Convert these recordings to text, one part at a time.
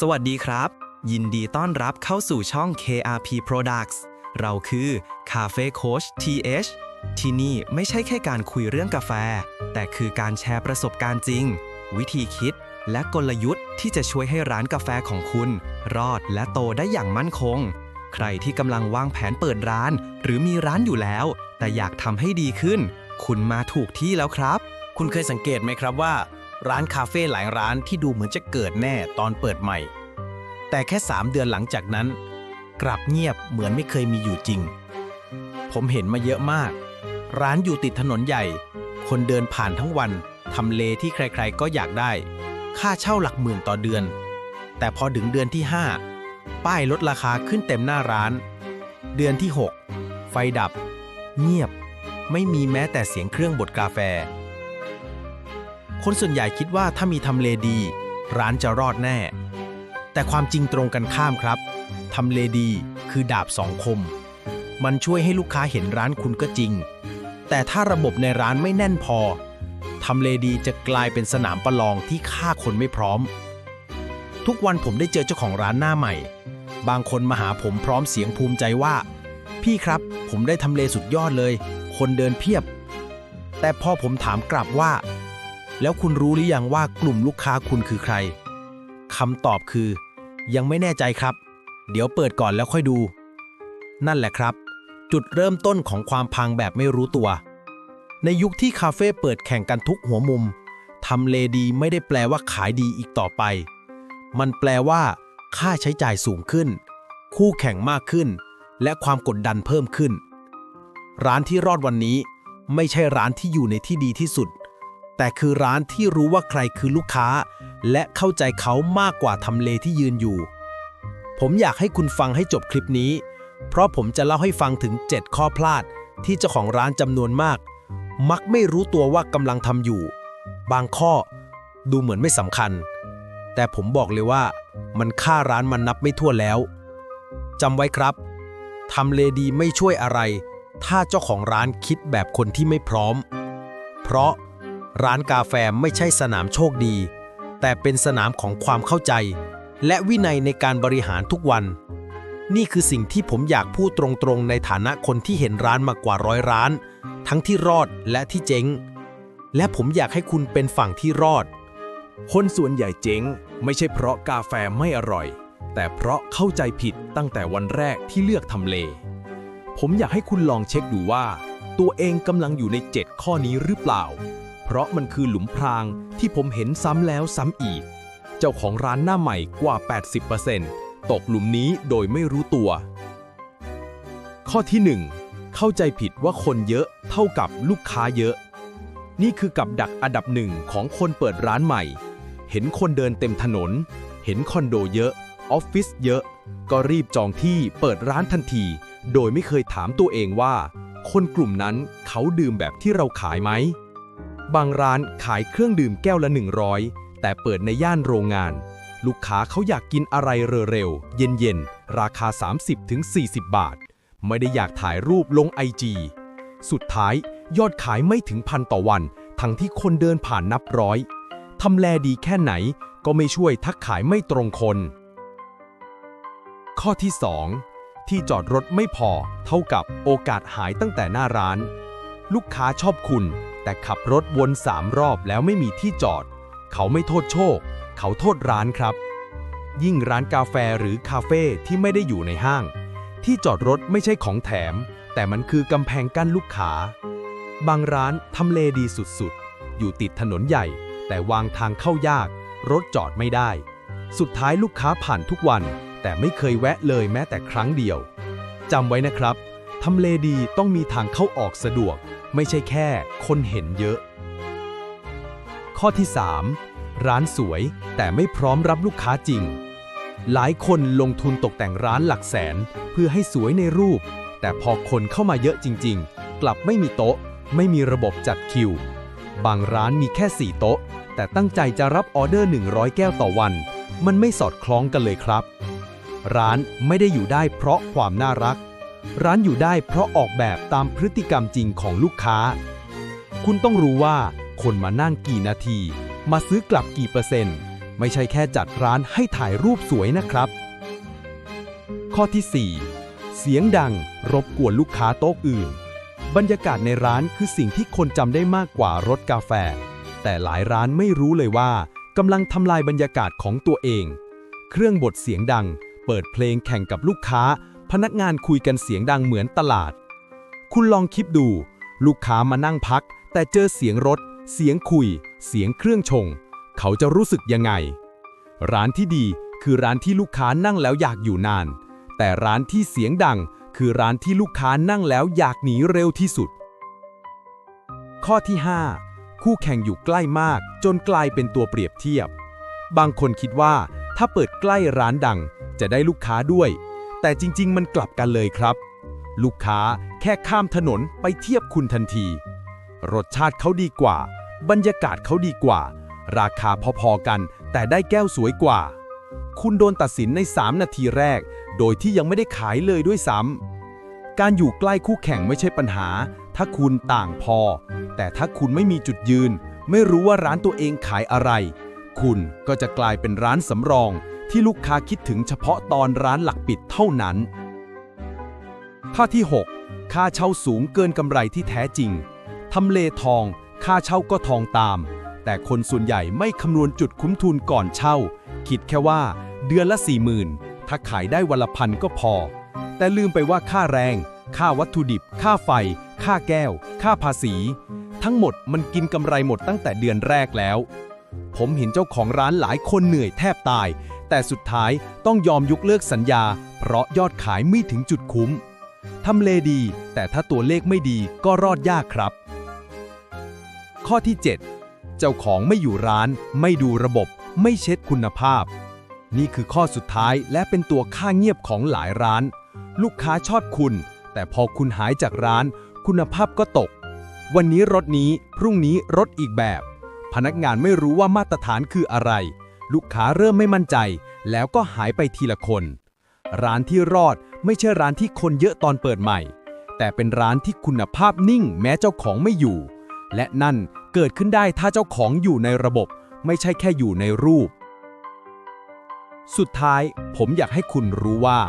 สวัสดีครับ ยินดีต้อนรับเข้าสู่ช่อง KRP Products เราคือ Cafe Coach TH ที่นี่ไม่ใช่แค่การคุยเรื่องกาแฟ แต่คือการแชร์ประสบการณ์จริง วิธีคิด และกลยุทธ์ที่จะช่วยให้ร้านกาแฟของคุณ รอดและโตได้อย่างมั่นคง ใครที่กำลังวางแผนเปิดร้าน หรือมีร้านอยู่แล้ว แต่อยากทำให้ดีขึ้น คุณมาถูกที่แล้วครับ คุณเคยสังเกตไหมครับว่า ร้านคาเฟ่หลายร้านที่ดูเหมือนจะเกิดแน่ตอนเปิดใหม่ แต่แค่ 3 เดือนหลังจากนั้น กลับเงียบเหมือนไม่เคยมีอยู่จริง ผมเห็นมาเยอะมาก ร้านอยู่ติดถนนใหญ่ คนเดินผ่านทั้งวันทำเลที่ใครๆก็อยากได้ ค่าเช่าหลักหมื่นต่อเดือน แต่พอถึงเดือนที่ 5 ป้ายลดราคาขึ้นเต็มหน้าร้าน เดือนที่ 6 ไฟดับ เงียบ ไม่มีแม้แต่เสียงเครื่องบดกาแฟ คนส่วนใหญ่คิดว่าถ้ามีทำเลดี ร้านจะรอดแน่ แต่ความจริงตรงกันข้ามครับทำเลดีคือดาบสองคม มันช่วยให้ลูกค้าเห็นร้านคุณก็จริง แต่ถ้าระบบในร้านไม่แน่นพอทำเลดีจะกลายเป็นสนามประลองที่ฆ่าคนไม่พร้อม ทุกวันผมได้เจอเจ้าของร้านหน้าใหม่ บางคนมาหาผมพร้อมเสียงภูมิใจว่า พี่ครับผมได้ทำเลสุดยอดเลย คนเดินเพียบ แต่พอผมถามกลับว่า แล้วคุณรู้หรือยังว่ากลุ่มลูกค้าคุณคือใครคำตอบคือ ยังไม่แน่ใจครับ เดี๋ยวเปิดก่อนแล้วค่อยดู นั่นแหละครับ จุดเริ่มต้นของความพังแบบไม่รู้ตัว ในยุคที่คาเฟ่เปิดแข่งกันทุกหัวมุมทำเลดีไม่ได้แปลว่าขายดีอีกต่อไป มันแปลว่า ค่าใช้จ่ายสูงขึ้น คู่แข่งมากขึ้น และความกดดันเพิ่มขึ้น ร้านที่รอดวันนี้ ไม่ใช่ร้านที่อยู่ในที่ดีที่สุด แต่คือร้านที่รู้ว่าใครคือลูกค้า และเข้าใจเขามากกว่าทำเลที่ยืนอยู่ ผมอยากให้คุณฟังให้จบคลิปนี้ เพราะผมจะเล่าให้ฟังถึง 7 ข้อพลาด ที่เจ้าของร้านจำนวนมาก มักไม่รู้ตัวว่ากำลังทำอยู่ บางข้อดูเหมือนไม่สำคัญ แต่ผมบอกเลยว่า มันค่าร้านมันนับไม่ทั่วนแล้วจำไว้ครับทำเลดีไม่ช่วยอะไร ถ้าเจ้าของร้านคิดแบบคนที่ไม่พร้อม เพราะ ร้านกาแฟไม่ใช่สนามโชคดี แต่เป็นสนามของความเข้าใจ และวินัยในการบริหารทุกวัน นี่คือสิ่งที่ผมอยากพูดตรงๆ ในฐานะคนที่เห็นร้านมากว่าร้อยร้าน ทั้งที่รอดและที่เจ๊ง และผมอยากให้คุณเป็นฝั่งที่รอด คนส่วนใหญ่เจ๊ง ไม่ใช่เพราะกาแฟไม่อร่อย แต่เพราะเข้าใจผิดตั้งแต่วันแรกที่เลือกทำเล ผมอยากให้คุณลองเช็คดูว่า ตัวเองกำลังอยู่ใน 7 ข้อนี้หรือเปล่า เพราะมันคือหลุมพรางที่ผมเห็นซ้ำแล้วซ้ำอีก เจ้าของร้านหน้าใหม่กว่า 80%ตกหลุมนี้โดยไม่รู้ตัว ข้อที่ 1 เข้าใจผิดว่าคนเยอะเท่ากับลูกค้าเยอะ นี่คือกับดักอันดับหนึ่งของคนเปิดร้านใหม่ เห็นคนเดินเต็มถนน เห็นคอนโดเยอะออฟฟิศเยอะ ก็รีบจองที่เปิดร้านทันที โดยไม่เคยถามตัวเองว่า คนกลุ่มนั้นเขาดื่มแบบที่เราขายไหม บางร้านขายเครื่องดื่มแก้วละ 100 แต่เปิดในย่านโรงงาน ลูกค้าเขาอยากกินอะไรเร็วๆ เย็นๆ ราคา 30-40 บาท ไม่ได้อยากถ่ายรูปลงไอจีสุดท้ายยอดขายไม่ถึงพันต่อวัน ทั้งที่คนเดินผ่านนับร้อย ทำแลดีแค่ไหนก็ไม่ช่วยทักขายไม่ตรงคน ข้อที่ 2 ที่จอดรถไม่พอ เท่ากับโอกาสหายตั้งแต่หน้าร้าน ลูกค้าชอบคุณ แต่ขับรถวนสามรอบแล้วไม่มีที่จอด เขาไม่โทษโชค เขาโทษร้านครับ ยิ่งร้านกาแฟหรือคาเฟ่ที่ไม่ได้อยู่ในห้าง ที่จอดรถไม่ใช่ของแถม แต่มันคือกำแพงกั้นลูกค้า บางร้านทำเลดีสุดๆ อยู่ติดถนนใหญ่ แต่วางทางเข้ายาก รถจอดไม่ได้ สุดท้ายลูกค้าผ่านทุกวัน แต่ไม่เคยแวะเลยแม้แต่ครั้งเดียวจำไว้นะครับทำเลดีต้องมีทางเข้าออกสะดวก ไม่ใช่แค่คนเห็นเยอะ ข้อที่ 3 ร้านสวยแต่ไม่พร้อมรับลูกค้าจริง หลายคนลงทุนตกแต่งร้านหลักแสนเพื่อให้สวยในรูป แต่พอคนเข้ามาเยอะจริง ๆ กลับไม่มีโต๊ะ ไม่มีระบบจัดคิว บางร้านมีแค่ 4 โต๊ะ แต่ตั้งใจจะรับออเดอร์ 100 แก้วต่อวัน มันไม่สอดคล้องกันเลยครับ ร้านไม่ได้อยู่ได้เพราะความน่ารัก ร้านอยู่ได้เพราะออกแบบตามพฤติกรรมจริงของลูกค้า คุณต้องรู้ว่าคนมานั่งกี่นาที มาซื้อกลับกี่เปอร์เซ็นต์ ไม่ใช่แค่จัดร้านให้ถ่ายรูปสวยนะครับ ข้อที่ 4 เสียงดังรบกวนลูกค้าโต๊ะอื่น บรรยากาศในร้านคือสิ่งที่คนจำได้มากกว่ารสกาแฟ แต่หลายร้านไม่รู้เลยว่ากำลังทำลายบรรยากาศของตัวเอง เครื่องบดเสียงดัง เปิดเพลงแข่งกับลูกค้า พนักงานคุยกันเสียงดังเหมือนตลาด คุณลองคิดดู ลูกค้ามานั่งพัก แต่เจอเสียงรถ เสียงคุย เสียงเครื่องชง เขาจะรู้สึกยังไง ร้านที่ดีคือร้านที่ลูกค้านั่งแล้วอยากอยู่นาน แต่ร้านที่เสียงดังคือร้านที่ลูกค้านั่งแล้วอยากหนีเร็วที่สุด ข้อที่ 5 คู่แข่งอยู่ใกล้มาก จนกลายเป็นตัวเปรียบเทียบ บางคนคิดว่า ถ้าเปิดใกล้ร้านดัง จะได้ลูกค้าด้วย แต่จริง ๆ มันกลับกันเลยครับ ลูกค้าแค่ข้ามถนนไปเทียบคุณทันที รสชาติเขาดีกว่า บรรยากาศเขาดีกว่า ราคาพอๆกัน แต่ได้แก้วสวยกว่า คุณโดนตัดสินใน 3 นาทีแรก โดยที่ยังไม่ได้ขายเลยด้วยซ้ำการอยู่ใกล้คู่แข่งไม่ใช่ปัญหา ถ้าคุณต่างพอ แต่ถ้าคุณไม่มีจุดยืน ไม่รู้ว่าร้านตัวเองขายอะไร คุณก็จะกลายเป็นร้านสำรอง ที่ลูกค้าคิดถึงเฉพาะตอนร้านหลักปิดเท่านั้น ข้อที่ 6 ค่าเช่าสูงเกินกำไรที่แท้จริง ทำเลทอง ค่าเช่าก็ทองตาม แต่คนส่วนใหญ่ไม่คำนวณจุดคุ้มทุนก่อนเช่า คิดแค่ว่าเดือนละ40,000ถ้าขายได้วันละพันก็พอ แต่ลืมไปว่าค่าแรง ค่าวัตถุดิบ ค่าไฟ ค่าแก้ว ค่าภาษี ทั้งหมดมันกินกำไรหมดตั้งแต่เดือนแรกแล้วผมเห็นเจ้าของร้านหลายคนเหนื่อยแทบตาย แต่สุดท้ายต้องยอมยกเลิกสัญญา เพราะยอดขายไม่ถึงจุดคุ้มทำเลดี แต่ถ้าตัวเลขไม่ดีก็รอดยากครับ ข้อที่ 7 เจ้าของไม่อยู่ร้าน ไม่ดูระบบ ไม่เช็ดคุณภาพ นี่คือข้อสุดท้ายและเป็นตัวค่าเงียบของหลายร้าน ลูกค้าชอบคุณ แต่พอคุณหายจากร้าน คุณภาพก็ตก วันนี้รถนี้พรุ่งนี้รถอีกแบบ พนักงานไม่รู้ว่ามาตรฐานคืออะไร ลูกค้าเริ่มไม่มั่นใจ แล้วก็หายไปทีละคน ร้านที่รอดไม่ใช่ร้านที่คนเยอะตอนเปิดใหม่ แต่เป็นร้านที่คุณภาพนิ่งแม้เจ้าของไม่อยู่ และนั่นเกิดขึ้นได้ถ้าเจ้าของอยู่ในระบบ ไม่ใช่แค่อยู่ในรูป สุดท้ายผมอยากให้คุณรู้ว่า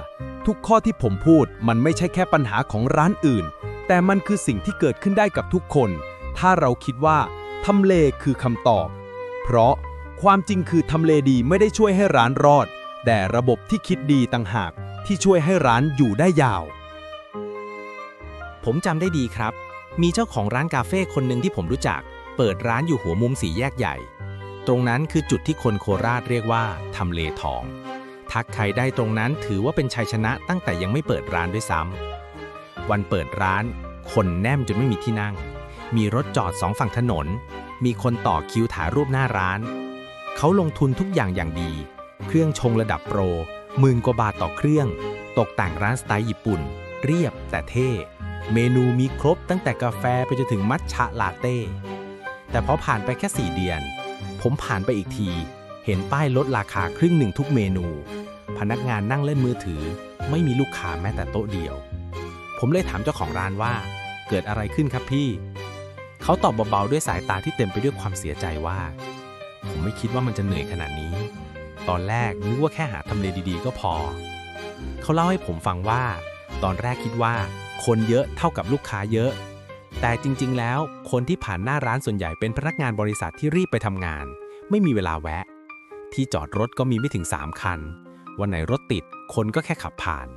ทุกข้อที่ผมพูดมันไม่ใช่แค่ปัญหาของร้านอื่น แต่มันคือสิ่งที่เกิดขึ้นได้กับทุกคน ถ้าเราคิดว่าทำเลคือคำตอบ เพราะ ความจริงคือทำเลดีไม่ได้ช่วยให้ร้านรอด แต่ระบบที่คิดดีต่างหากที่ช่วยให้ร้านอยู่ได้ยาว ผมจำได้ดีครับ มีเจ้าของร้านกาเฟ่คนหนึ่งที่ผมรู้จัก เปิดร้านอยู่หัวมุมสีแยกใหญ่ ตรงนั้นคือจุดที่คนโคราชเรียกว่าทำเลทอง ทักใครได้ตรงนั้นถือว่าเป็นชัยชนะตั้งแต่ยังไม่เปิดร้านด้วยซ้ำวันเปิดร้าน คนแน่มจนไม่มีที่นั่ง มีรถจอดสองฝั่งถนน มีคนต่อคิวถ่ายรูปหน้าร้าน เขาลงทุนทุกอย่างอย่างดี เครื่องชงระดับโปรหมื่นกว่าบาทต่อเครื่อง ตกแต่งร้านสไตล์ญี่ปุ่น เรียบแต่เท่ เมนูมีครบตั้งแต่กาแฟไปจนถึงมัทฉะลาเต้ แต่พอผ่านไปแค่ 4 เดือน ผมผ่านไปอีกที เห็นป้ายลดราคาครึ่งหนึ่งทุกเมนู พนักงานนั่งเล่นมือถือ ไม่มีลูกค้าแม้แต่โต๊ะเดียว ผมเลยถามเจ้าของร้านว่า เกิดอะไรขึ้นครับพี่ เขาตอบเบาๆด้วยสายตาที่เต็มไปด้วยความเสียใจว่า ผมไม่คิดว่ามันจะเหนื่อยขนาดนี้ ตอนแรกนึกว่าแค่หาทำเลดีๆ ก็พอ เขาเล่าให้ผมฟังว่า ตอนแรกคิดว่า คนเยอะเท่ากับลูกค้าเยอะ แต่จริงๆ แล้วคนที่ผ่านหน้าร้านส่วนใหญ่เป็นพนักงานบริษัทที่รีบไปทำงาน ไม่มีเวลาแวะ ที่จอดรถก็มีไม่ถึง 3 คัน วันไหนรถติดคนก็แค่ขับผ่าน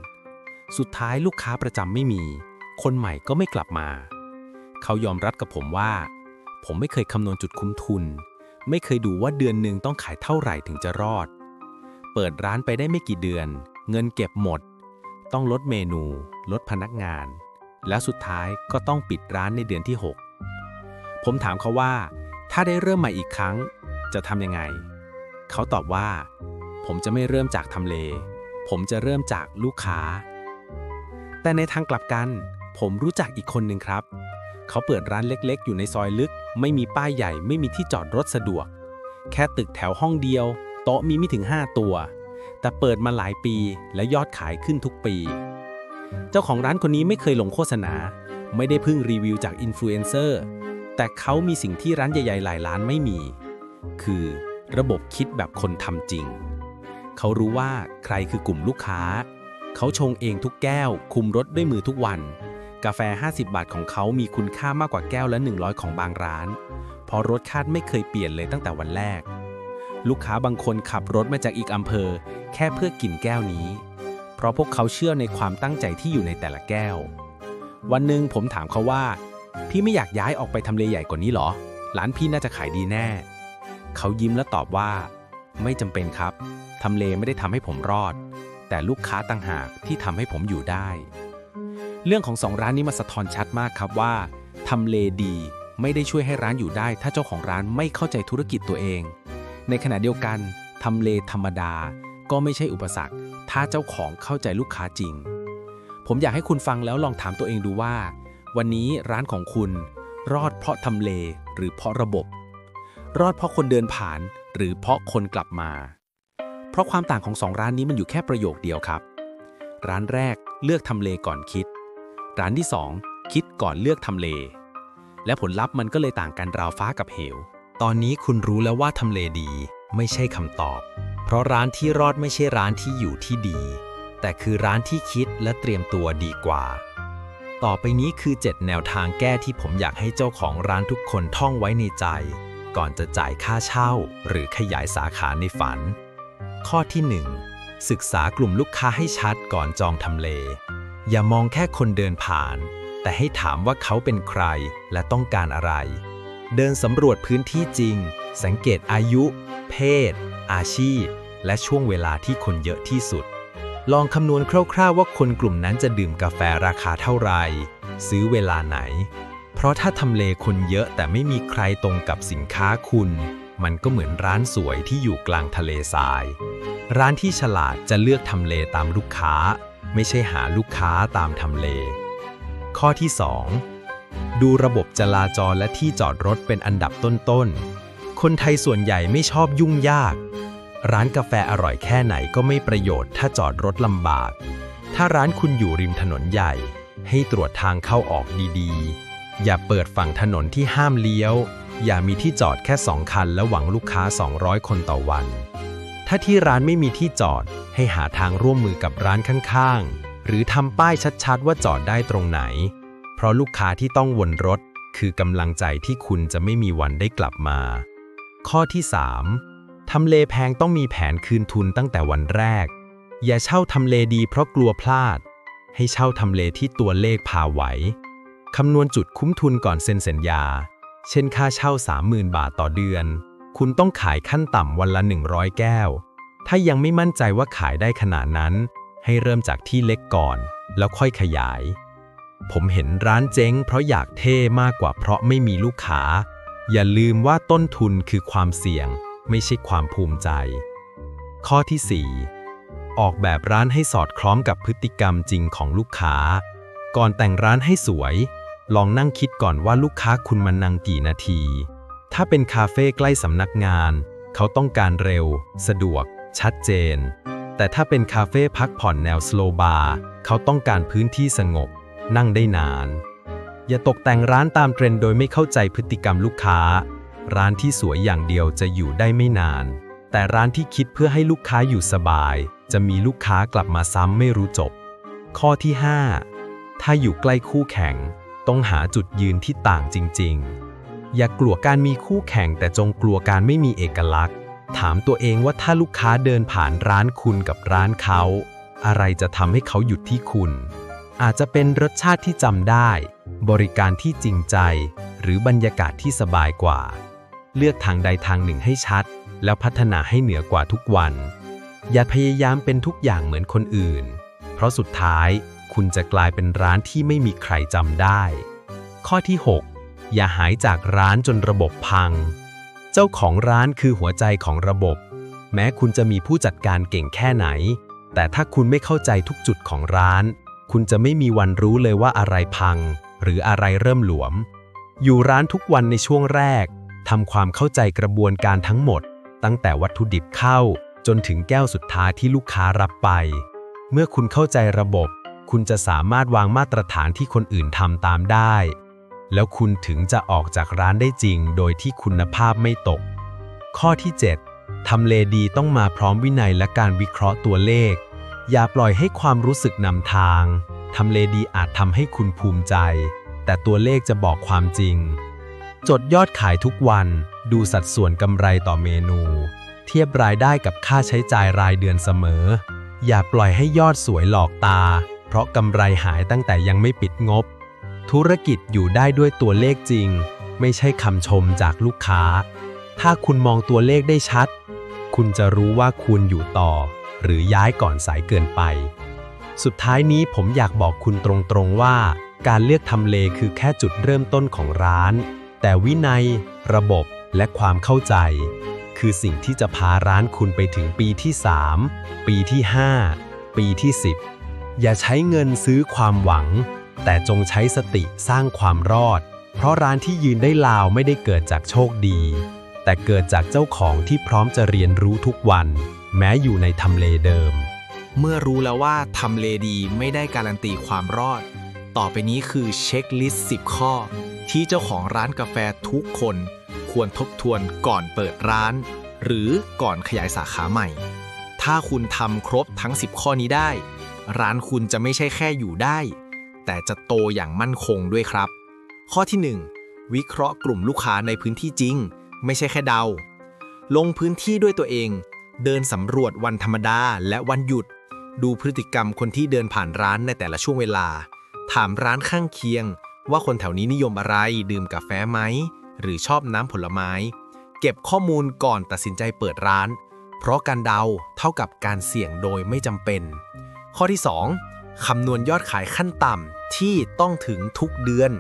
สุดท้ายลูกค้าประจำไม่มี คนใหม่ก็ไม่กลับมา เขายอมรับกับผมว่า ผมไม่เคยคำนวณจุดคุ้มทุน ไม่เคยดูว่าเดือนหนึ่งต้องขายเท่าไหร่ถึงจะรอด เปิดร้านไปได้ไม่กี่เดือน เงินเก็บหมด ต้องลดเมนู ลดพนักงาน แล้วสุดท้ายก็ต้องปิดร้านในเดือนที่ 6 ผมถามเขาว่า ถ้าได้เริ่มใหม่อีกครั้ง จะทำยังไง เขาตอบว่า ผมจะไม่เริ่มจากทำเล ผมจะเริ่มจากลูกค้า แต่ในทางกลับกัน ผมรู้จักอีกคนหนึ่งครับ เขาเปิดร้านเล็กๆ อยู่ในซอยลึก ไม่มีป้ายใหญ่ไม่มีที่จอดรถสะดวก แค่ตึกแถวห้องเดียว โต๊ะมีไม่ถึง 5 ตัว แต่เปิดมาหลายปีและยอดขายขึ้นทุกปี เจ้าของร้านคนนี้ไม่เคยลงโฆษณา ไม่ได้พึ่งรีวิวจากอินฟลูเอนเซอร์แต่เขามีสิ่งที่ร้านใหญ่ๆหลายร้านไม่มี คือระบบคิดแบบคนทำจริง เขารู้ว่าใครคือกลุ่มลูกค้า เขาชงเองทุกแก้ว คุมรสด้วยมือทุกวัน กาแฟ 50 บาทของเขามีคุณค่ามากกว่าแก้วละ 100 ของบางร้าน เพราะรสชาติไม่เคยเปลี่ยนเลยตั้งแต่วันแรก ลูกค้าบางคนขับรถมาจากอีกอำเภอ แค่เพื่อกินแก้วนี้ เพราะพวกเขาเชื่อในความตั้งใจที่อยู่ในแต่ละแก้ว วันหนึ่งผมถามเขาว่า พี่ไม่อยากย้ายออกไปทำเลใหญ่กว่านี้หรอ ร้านพี่น่าจะขายดีแน่ เขายิ้มและตอบว่า ไม่จำเป็นครับทำเลไม่ได้ทำให้ผมรอด แต่ลูกค้าต่างหากที่ทำให้ผมอยู่ได้ เรื่องของสองร้านนี้มาสะท้อนชัดมากครับว่าทำเลดี ไม่ได้ช่วยให้ร้านอยู่ได้ ถ้าเจ้าของร้านไม่เข้าใจธุรกิจตัวเอง ในขณะเดียวกันทำเลธรรมดา ก็ไม่ใช่อุปสรรค ถ้าเจ้าของเข้าใจลูกค้าจริง ผมอยากให้คุณฟังแล้วลองถามตัวเองดูว่า วันนี้ร้านของคุณรอดเพราะทำเลหรือเพราะระบบ รอดเพราะคนเดินผ่าน หรือเพราะคนกลับมา เพราะความต่างของสองร้านนี้มันอยู่แค่ประโยคเดียวครับ ร้านแรกเลือกทำเลก่อนคิด ร้านที่สองคิดก่อนเลือกทำเล และผลลัพธ์มันก็เลยต่างกันราวฟ้ากับเหว ตอนนี้คุณรู้แล้วว่าทำเลดีไม่ใช่คำตอบ เพราะร้านที่รอดไม่ใช่ร้านที่อยู่ที่ดี แต่คือร้านที่คิดและเตรียมตัวดีกว่า ต่อไปนี้คือ 7 แนวทางแก้ที่ผมอยากให้เจ้าของร้านทุกคนท่องไว้ในใจ ก่อนจะจ่ายค่าเช่า หรือขยายสาขาในฝัน ข้อที่ 1 ศึกษากลุ่มลูกค้าให้ชัดก่อนจองทำเล อย่ามองแค่คนเดินผ่าน แต่ให้ถามว่าเขาเป็นใครและต้องการอะไร เดินสำรวจพื้นที่จริง สังเกตอายุ เพศ อาชีพ และช่วงเวลาที่คนเยอะที่สุด ลองคำนวณคร่าวๆว่าคนกลุ่มนั้นจะดื่มกาแฟราคาเท่าไหร่ ซื้อเวลาไหน เพราะถ้าทำเลคนเยอะแต่ไม่มีใครตรงกับสินค้าคุณ มันก็เหมือนร้านสวยที่อยู่กลางทะเลทราย ร้านที่ฉลาดจะเลือกทำเลตามลูกค้า ไม่ใช่หาลูกค้าตามทำเล ข้อที่ 2 ดูระบบจราจรและที่จอดรถเป็นอันดับต้นๆ คนไทยส่วนใหญ่ไม่ชอบยุ่งยาก ร้านกาแฟอร่อยแค่ไหนก็ไม่ประโยชน์ถ้าจอดรถลำบาก ถ้าร้านคุณอยู่ริมถนนใหญ่ ให้ตรวจทางเข้าออกดีๆ อย่าเปิดฝั่งถนนที่ห้ามเลี้ยว อย่ามีที่จอดแค่สองคันและหวังลูกค้า 200 คนต่อวัน ถ้าที่ร้านไม่มีที่จอดให้หาทางร่วมมือกับร้านข้างๆ หรือทำป้ายชัดๆ ว่าจอดได้ตรงไหน เพราะลูกค้าที่ต้องวนรถ คือกำลังใจที่คุณจะไม่มีวันได้กลับมา ข้อที่ 3. ทำเลแพงต้องมีแผนคืนทุนตั้งแต่วันแรก อย่าเช่าทำเลดีเพราะกลัวพลาด ให้เช่าทำเลที่ตัวเลขพาไหวคำนวณจุดคุ้มทุนก่อนเซ็นสัญญา เช่นค่าเช่า 30,000 บาทต่อเดือน คุณต้องขายขั้นต่ำวันละ 100 แก้ว ถ้ายังไม่มั่นใจว่าขายได้ขนาดนั้น ให้เริ่มจากที่เล็กก่อน แล้วค่อยขยาย ผมเห็นร้านเจ๊งเพราะอยากเท่มากกว่าเพราะไม่มีลูกค้า อย่าลืมว่าต้นทุนคือความเสี่ยง ไม่ใช่ความภูมิใจ ข้อที่ 4 ออกแบบร้านให้สอดคล้องกับพฤติกรรมจริงของลูกค้า ก่อนแต่งร้านให้สวย ลองนั่งคิดก่อนว่าลูกค้าคุณมานั่งกี่นาที ถ้าเป็นคาเฟ่ใกล้สำนักงาน เขาต้องการเร็ว สะดวก ชัดเจน แต่ถ้าเป็นคาเฟ่พักผ่อนแนวสโลบาร์เขาต้องการพื้นที่สงบ นั่งได้นาน อย่าตกแต่งร้านตามเทรนด์โดยไม่เข้าใจพฤติกรรมลูกค้า ร้านที่สวยอย่างเดียวจะอยู่ได้ไม่นาน แต่ร้านที่คิดเพื่อให้ลูกค้าอยู่สบาย จะมีลูกค้ากลับมาซ้ำไม่รู้จบ ข้อที่ 5 ถ้าอยู่ใกล้คู่แข่ง ต้องหาจุดยืนที่ต่างจริง ๆ อย่ากลัวการมีคู่แข่งแต่จงกลัวการไม่มีเอกลักษณ์ ถามตัวเองว่าถ้าลูกค้าเดินผ่านร้านคุณกับร้านเขา อะไรจะทำให้เขาหยุดที่คุณ อาจจะเป็นรสชาติที่จำได้ บริการที่จริงใจ หรือบรรยากาศที่สบายกว่า เลือกทางใดทางหนึ่งให้ชัด แล้วพัฒนาให้เหนือกว่าทุกวัน อย่าพยายามเป็นทุกอย่างเหมือนคนอื่น เพราะสุดท้ายคุณจะกลายเป็นร้านที่ไม่มีใครจำได้ ข้อที่ 6 อย่าหายจากร้านจนระบบพัง เจ้าของร้านคือหัวใจของระบบ แม้คุณจะมีผู้จัดการเก่งแค่ไหน แต่ถ้าคุณไม่เข้าใจทุกจุดของร้าน คุณจะไม่มีวันรู้เลยว่าอะไรพัง หรืออะไรเริ่มหลวม อยู่ร้านทุกวันในช่วงแรกทำความเข้าใจกระบวนการทั้งหมด ตั้งแต่วัตถุดิบเข้า จนถึงแก้วสุดท้ายที่ลูกค้ารับไป เมื่อคุณเข้าใจระบบ คุณจะสามารถวางมาตรฐานที่คนอื่นทำตามได้ แล้วคุณถึงจะออกจากร้านได้จริงโดยที่คุณภาพไม่ตก ข้อที่ 7ทำเลดีต้องมาพร้อมวินัยและการวิเคราะห์ตัวเลข อย่าปล่อยให้ความรู้สึกนำทางทำเลดีอาจทำให้คุณภูมิใจ แต่ตัวเลขจะบอกความจริง จดยอดขายทุกวัน ดูสัดส่วนกำไรต่อเมนู เทียบรายได้กับค่าใช้จ่ายรายเดือนเสมอ อย่าปล่อยให้ยอดสวยหลอกตา เพราะกำไรหายตั้งแต่ยังไม่ปิดงบ ธุรกิจอยู่ได้ด้วยตัวเลขจริง ไม่ใช่คำชมจากลูกค้า ถ้าคุณมองตัวเลขได้ชัด คุณจะรู้ว่าคุณอยู่ต่อ หรือย้ายก่อนสายเกินไป สุดท้ายนี้ผมอยากบอกคุณตรงๆว่า การเลือกทำเลคือแค่จุดเริ่มต้นของร้าน แต่วินัย ระบบและความเข้าใจ คือสิ่งที่จะพาร้านคุณไปถึงปีที่ 3 ปีที่ 5 ปีที่ 10 อย่าใช้เงินซื้อความหวัง แต่จงใช้สติสร้างความรอด เพราะร้านที่ยืนได้ลาวไม่ได้เกิดจากโชคดี แต่เกิดจากเจ้าของที่พร้อมจะเรียนรู้ทุกวัน แม้อยู่ในทำเลเดิม เมื่อรู้แล้วว่าทำเลดีไม่ได้การันตีความรอด ต่อไปนี้คือเช็คลิสต์ 10 ข้อ ที่เจ้าของร้านกาแฟทุกคน ควรทบทวนก่อนเปิดร้าน หรือก่อนขยายสาขาใหม่ ถ้าคุณทำครบทั้ง 10 ข้อนี้ได้ ร้านคุณจะไม่ใช่แค่อยู่ได้ แต่จะโตอย่างมั่นคงด้วยครับ ข้อที่ 1 วิเคราะห์กลุ่มลูกค้าในพื้นที่จริง ไม่ใช่แค่เดา ลงพื้นที่ด้วยตัวเอง เดินสำรวจวันธรรมดาและวันหยุด ดูพฤติกรรมคนที่เดินผ่านร้านในแต่ละช่วงเวลา ถามร้านข้างเคียง ว่าคนแถวนี้นิยมอะไร ดื่มกาแฟไหม หรือชอบน้ำผลไม้ เก็บข้อมูลก่อนตัดสินใจเปิดร้าน เพราะการเดาเท่ากับการเสี่ยงโดยไม่จำเป็น ข้อที่ 2คำนวณยอดขายขั้นต่ำ ที่ต้องถึงทุกเดือน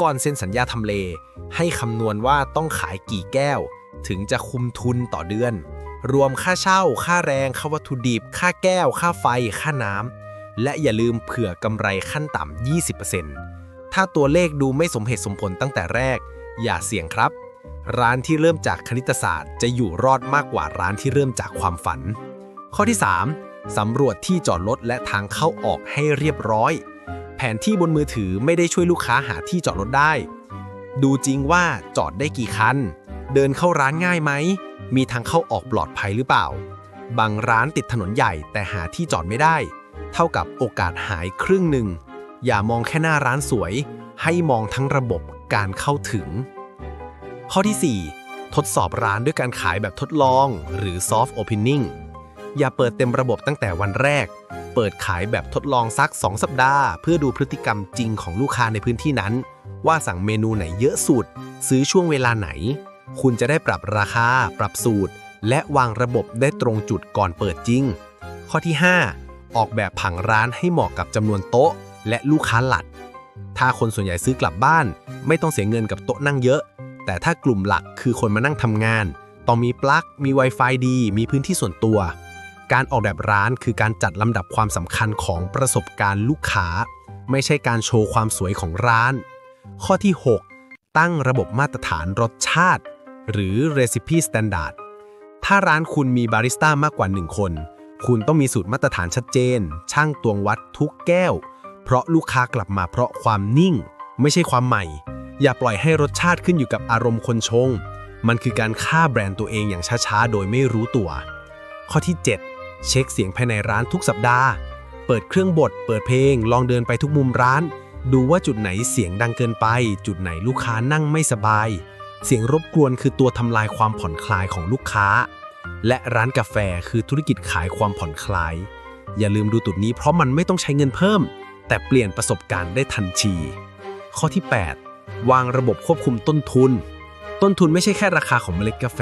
ก่อนเซ็นสัญญาทำเล ให้คำนวณว่าต้องขายกี่แก้ว ถึงจะคุมทุนต่อเดือน รวมค่าเช่า ค่าแรง ค่าวัตถุดิบ ค่าแก้ว ค่าไฟ ค่าน้ำ และอย่าลืมเผื่อกำไรขั้นต่ำ 20%ถ้าตัวเลขดูไม่สมเหตุสมผลตั้งแต่แรก อย่าเสี่ยงครับ ร้านที่เริ่มจากคณิตศาสตร์ จะอยู่รอดมากกว่าร้านที่เริ่มจากความฝัน ข้อที่ 3สำรวจที่จอดรถและทางเข้าออกให้เรียบร้อย ผนที่บนมือถือไม่ได้ช่วยลูกค้าหาที่จอดรถได้ ดูจริงว่าจอดได้กี่คัน เดินเข้าร้านง่ายไหม มีทางเข้าออกปลอดภัยหรือเปล่า บางร้านติดถนนใหญ่แต่หาที่จอดไม่ได้ เท่ากับโอกาสหายครึ่งหนึ่ง อย่ามองแค่หน้าร้านสวย ให้มองทั้งระบบการเข้าถึง ข้อที่ 4 ทดสอบร้านด้วยการขายแบบทดลอง หรือ soft opening อย่าเปิดเต็มระบบตั้งแต่วันแรก เปิดขายแบบทดลองสัก 2 สัปดาห์ เพื่อดูพฤติกรรมจริงของลูกค้าในพื้นที่นั้น ว่าสั่งเมนูไหนเยอะสุด ซื้อช่วงเวลาไหน คุณจะได้ปรับราคา ปรับสูตร และวางระบบได้ตรงจุดก่อนเปิดจริง ข้อที่ 5 ออกแบบผังร้านให้เหมาะกับจำนวนโต๊ะ และลูกค้าหลัก ถ้าคนส่วนใหญ่ซื้อกลับบ้าน ไม่ต้องเสียเงินกับโต๊ะนั่งเยอะ แต่ถ้ากลุ่มหลักคือคนมานั่งทำงาน ต้องมีปลั๊กมี Wi-Fi ดี มีพื้นที่ส่วนตัว การออกแบบร้านคือการจัดลำดับความสำคัญของประสบการณ์ลูกค้า ไม่ใช่การโชว์ความสวยของร้าน ข้อที่ 6 ตั้งระบบมาตรฐานรสชาติ หรือ Recipe Standard ถ้าร้านคุณมีบาริสต้ามากกว่า 1 คน คุณต้องมีสูตรมาตรฐานชัดเจน ช่างตวงวัดทุกแก้ว เพราะลูกค้ากลับมาเพราะความนิ่ง ไม่ใช่ความใหม่ อย่าปล่อยให้รสชาติขึ้นอยู่กับอารมณ์คนชง มันคือการฆ่าแบรนด์ตัวเองอย่างช้าๆ โดยไม่รู้ตัว ข้อที่ 7 เช็คเสียงภายในร้านทุกสัปดาห์ เปิดเครื่องบด เปิดเพลง ลองเดินไปทุกมุมร้าน ดูว่าจุดไหนเสียงดังเกินไป จุดไหนลูกค้านั่งไม่สบาย เสียงรบกวนคือตัวทำลายความผ่อนคลายของลูกค้า และร้านกาแฟคือธุรกิจขายความผ่อนคลาย อย่าลืมดูจุดนี้เพราะมันไม่ต้องใช้เงินเพิ่ม แต่เปลี่ยนประสบการณ์ได้ทันที ข้อที่ 8 วางระบบควบคุมต้นทุน ต้นทุนไม่ใช่แค่ราคาของเมล็ดกาแฟ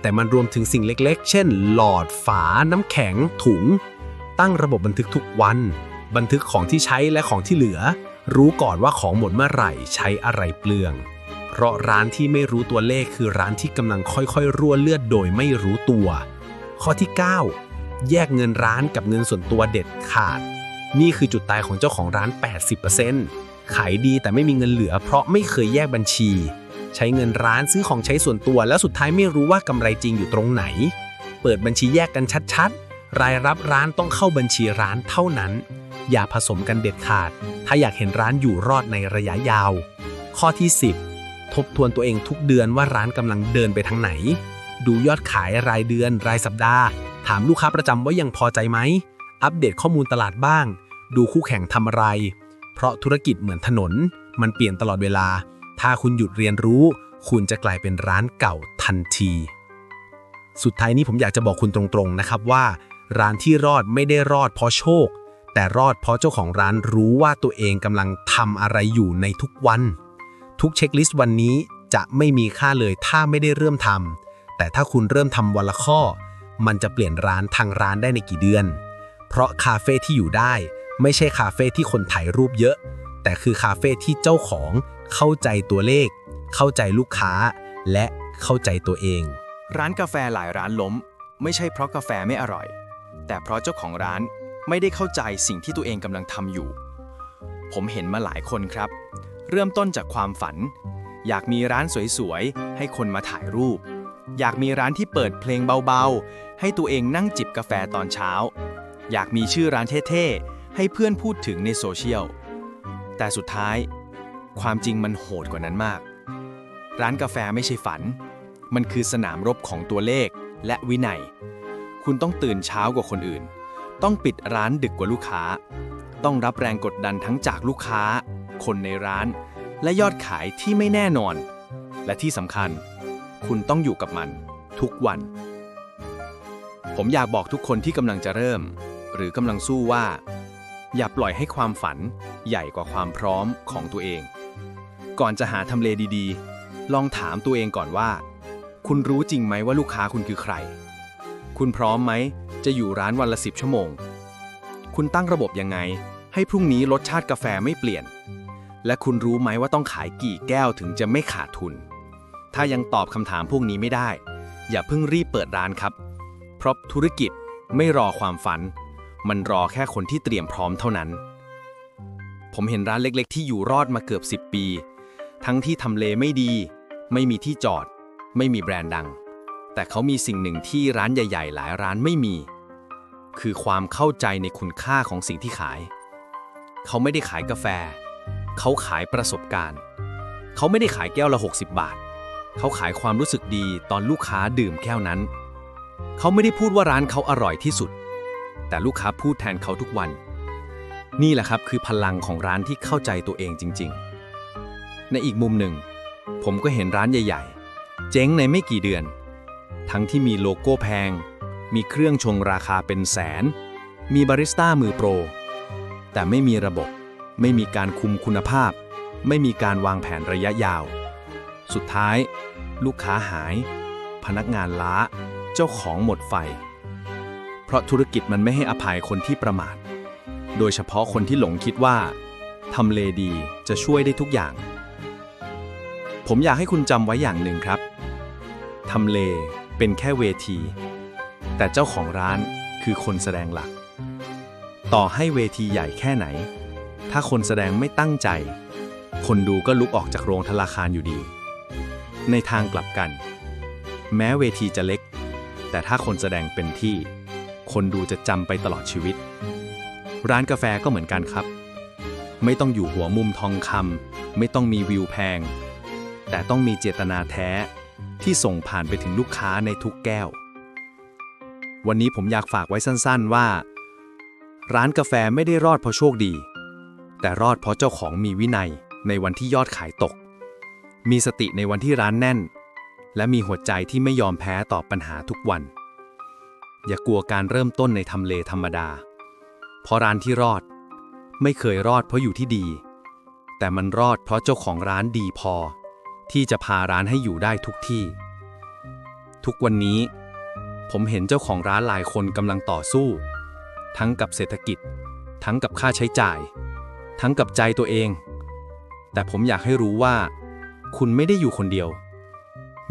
แต่มันรวมถึงสิ่งเล็กๆ เช่น หลอดฝา น้ำแข็ง ถุง ตั้งระบบบันทึกทุกวัน บันทึกของที่ใช้และของที่เหลือ รู้ก่อนว่าของหมดเมื่อไหร่ใช้อะไรเปลือง เพราะร้านที่ไม่รู้ตัวเลขคือร้านที่กำลังค่อยๆ รั่วเลือดโดยไม่รู้ตัว ข้อที่ 9 แยกเงินร้านกับเงินส่วนตัวเด็ดขาด นี่คือจุดตายของเจ้าของร้าน 80%ขายดีแต่ไม่มีเงินเหลือ เพราะไม่เคยแยกบัญชี ใช้เงินร้านซื้อของใช้ส่วนตัว แล้วสุดท้ายไม่รู้ว่ากำไรจริงอยู่ตรงไหน เปิดบัญชีแยกกันชัดๆ รายรับร้านต้องเข้าบัญชีร้านเท่านั้น อย่าผสมกันเด็ดขาด ถ้าอยากเห็นร้านอยู่รอดในระยะยาว ข้อที่ 10 ทบทวนตัวเองทุกเดือนว่าร้านกำลังเดินไปทางไหน ดูยอดขายรายเดือน รายสัปดาห์ ถามลูกค้าประจำว่ายังพอใจไหม อัปเดตข้อมูลตลาดบ้าง ดูคู่แข่งทำอะไร เพราะธุรกิจเหมือนถนน มันเปลี่ยนตลอดเวลา ถ้าคุณหยุดเรียนรู้ คุณจะกลายเป็นร้านเก่าทันที สุดท้ายนี้ผมอยากจะบอกคุณตรงๆนะครับว่า ร้านที่รอดไม่ได้รอดเพราะโชค แต่รอดเพราะเจ้าของร้านรู้ว่าตัวเองกำลังทำอะไรอยู่ในทุกวัน ทุกเช็คลิสต์วันนี้จะไม่มีค่าเลยถ้าไม่ได้เริ่มทำแต่ถ้าคุณเริ่มทำวันละข้อ มันจะเปลี่ยนร้านทางร้านได้ในกี่เดือน เพราะคาเฟ่ที่อยู่ได้ ไม่ใช่คาเฟ่ที่คนถ่ายรูปเยอะ แต่คือคาเฟ่ที่เจ้าของ เข้าใจตัวเลข เข้าใจลูกค้า และเข้าใจตัวเอง ร้านกาแฟหลายร้านล้ม ไม่ใช่เพราะกาแฟไม่อร่อย แต่เพราะเจ้าของร้านไม่ได้เข้าใจสิ่งที่ตัวเองกำลังทำอยู่ ผมเห็นมาหลายคนครับ เริ่มต้นจากความฝัน อยากมีร้านสวยๆ ให้คนมาถ่ายรูป อยากมีร้านที่เปิดเพลงเบาๆ ให้ตัวเองนั่งจิบกาแฟตอนเช้า อยากมีชื่อร้านเท่ๆ ให้เพื่อนพูดถึงในโซเชียล แต่สุดท้าย ความจริงมันโหดกว่านั้นมาก ร้านกาแฟไม่ใช่ฝัน มันคือสนามรบของตัวเลขและวินัย คุณต้องตื่นเช้ากว่าคนอื่น ต้องปิดร้านดึกกว่าลูกค้า ต้องรับแรงกดดันทั้งจากลูกค้า คนในร้าน และยอดขายที่ไม่แน่นอน และที่สำคัญ คุณต้องอยู่กับมันทุกวัน ผมอยากบอกทุกคนที่กำลังจะเริ่ม หรือกำลังสู้ว่า อย่าปล่อยให้ความฝันใหญ่กว่าความพร้อมของตัวเอง ก่อนจะหาทำเลดีๆ ลองถามตัวเองก่อนว่า คุณรู้จริงไหมว่าลูกค้าคุณคือใคร คุณพร้อมไหม จะอยู่ร้านวันละสิบชั่วโมง คุณตั้งระบบยังไง ให้พรุ่งนี้รสชาติกาแฟไม่เปลี่ยน และคุณรู้ไหมว่าต้องขายกี่แก้วถึงจะไม่ขาดทุน ถ้ายังตอบคำถามพวกนี้ไม่ได้ อย่าเพิ่งรีบเปิดร้านครับ เพราะธุรกิจไม่รอความฝัน มันรอแค่คนที่เตรียมพร้อมเท่านั้น ผมเห็นร้านเล็ก ๆ ที่อยู่รอดมาเกือบ 10 ปี ทั้งที่ทำเลไม่ดี ไม่มีที่จอด ไม่มีแบรนด์ดัง แต่เขามีสิ่งหนึ่งที่ร้านใหญ่ ๆ หลายร้านไม่มี คือความเข้าใจในคุณค่าของสิ่งที่ขาย เขาไม่ได้ขายกาแฟ เขาขายประสบการณ์ เขาไม่ได้ขายแก้วละ 60 บาท เขาขายความรู้สึกดีตอนลูกค้าดื่มแก้วนั้น เขาไม่ได้พูดว่าร้านเขาอร่อยที่สุด แต่ลูกค้าพูดแทนเขาทุกวัน นี่แหละครับคือพลังของร้านที่เข้าใจตัวเองจริง ๆ ในอีกมุมหนึ่ง ผมก็เห็นร้านใหญ่ ๆ เจ๊งในไม่กี่เดือน ทั้งที่มีโลโก้แพง มีเครื่องชงราคาเป็นแสน มีบาริสต้ามือโปร แต่ไม่มีระบบ ไม่มีการคุมคุณภาพ ไม่มีการวางแผนระยะยาว สุดท้าย ลูกค้าหาย พนักงานล้า เจ้าของหมดไฟ เพราะธุรกิจมันไม่ให้อภัยคนที่ประมาท โดยเฉพาะคนที่หลงคิดว่าทำเลดีจะช่วยได้ทุกอย่าง ผมอยากให้คุณจำไว้อย่างหนึ่งครับ ทำเลเป็นแค่เวที แต่เจ้าของร้านคือคนแสดงหลัก ต่อให้เวทีใหญ่แค่ไหน ถ้าคนแสดงไม่ตั้งใจ คนดูก็ลุกออกจากโรงธนาคารอยู่ดี ในทางกลับกัน แม้เวทีจะเล็ก แต่ถ้าคนแสดงเป็นที่ คนดูจะจำไปตลอดชีวิต ร้านกาแฟก็เหมือนกันครับ ไม่ต้องอยู่หัวมุมทองคำไม่ต้องมีวิวแพง แต่ต้องมีเจตนาแท้ที่ส่งผ่านไปถึงลูกค้าในทุกแก้ว วันนี้ผมอยากฝากไว้สั้นๆว่า ร้านกาแฟไม่ได้รอดเพราะโชคดี แต่รอดเพราะเจ้าของมีวินัยในวันที่ยอดขายตก มีสติในวันที่ร้านแน่น และมีหัวใจที่ไม่ยอมแพ้ต่อปัญหาทุกวัน อย่ากลัวการเริ่มต้นในทำเลธรรมดา เพราะร้านที่รอด ไม่เคยรอดเพราะอยู่ที่ดี แต่มันรอดเพราะเจ้าของร้านดีพอ ที่จะพาร้านให้อยู่ได้ทุกที่ ทุกวันนี้ ผมเห็นเจ้าของร้านหลายคนกำลังต่อสู้ ทั้งกับเศรษฐกิจ ทั้งกับค่าใช้จ่าย ทั้งกับใจตัวเอง แต่ผมอยากให้รู้ว่า คุณไม่ได้อยู่คนเดียว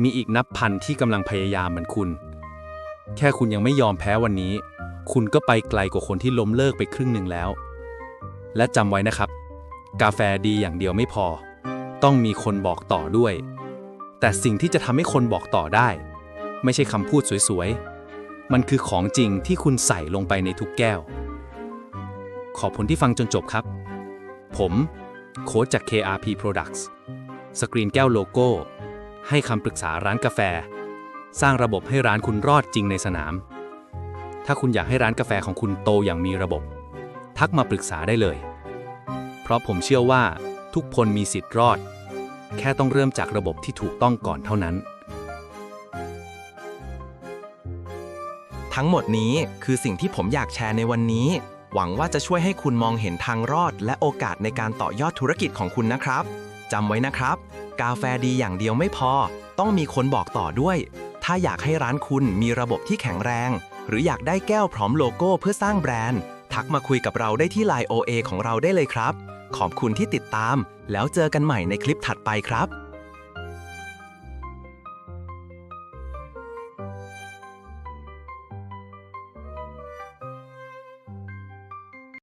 มีอีกนับพันที่กำลังพยายามเหมือนคุณ แค่คุณยังไม่ยอมแพ้วันนี้ คุณก็ไปไกลกว่าคนที่ล้มเลิกไปครึ่งหนึ่งแล้ว และจำไว้นะครับ กาแฟดีอย่างเดียวไม่พอ ต้องมีคนบอกต่อด้วย แต่สิ่งที่จะทำให้คนบอกต่อได้ ไม่ใช่คำพูดสวยๆ มันคือของจริงที่คุณใส่ลงไปในทุกแก้ว ขอบคุณที่ฟังจนจบครับ ผมโค้ชจาก KRP Products สกรีนแก้วโลโก้ ให้คำปรึกษาร้านกาแฟ สร้างระบบให้ร้านคุณรอดจริงในสนาม ถ้าคุณอยากให้ร้านกาแฟของคุณโตอย่างมีระบบ ทักมาปรึกษาได้เลย เพราะผมเชื่อว่า ทุกคนมีสิทธิ์รอด แค่ต้องเริ่มจากระบบที่ถูกต้องก่อนเท่านั้น ทั้งหมดนี้คือสิ่งที่ผมอยากแชร์ในวันนี้ หวังว่าจะช่วยให้คุณมองเห็นทางรอด และโอกาสในการต่อยอดธุรกิจของคุณนะครับจำไว้นะครับ กาแฟดีอย่างเดียวไม่พอ ต้องมีคนบอกต่อด้วย ถ้าอยากให้ร้านคุณมีระบบที่แข็งแรง หรืออยากได้แก้วพร้อมโลโก้เพื่อสร้างแบรนด์ ทักมาคุยกับเราได้ที่ Line OA ของเราได้เลยครับ ขอบคุณที่ติดตาม แล้วเจอกันใหม่ในคลิปถัดไปครับ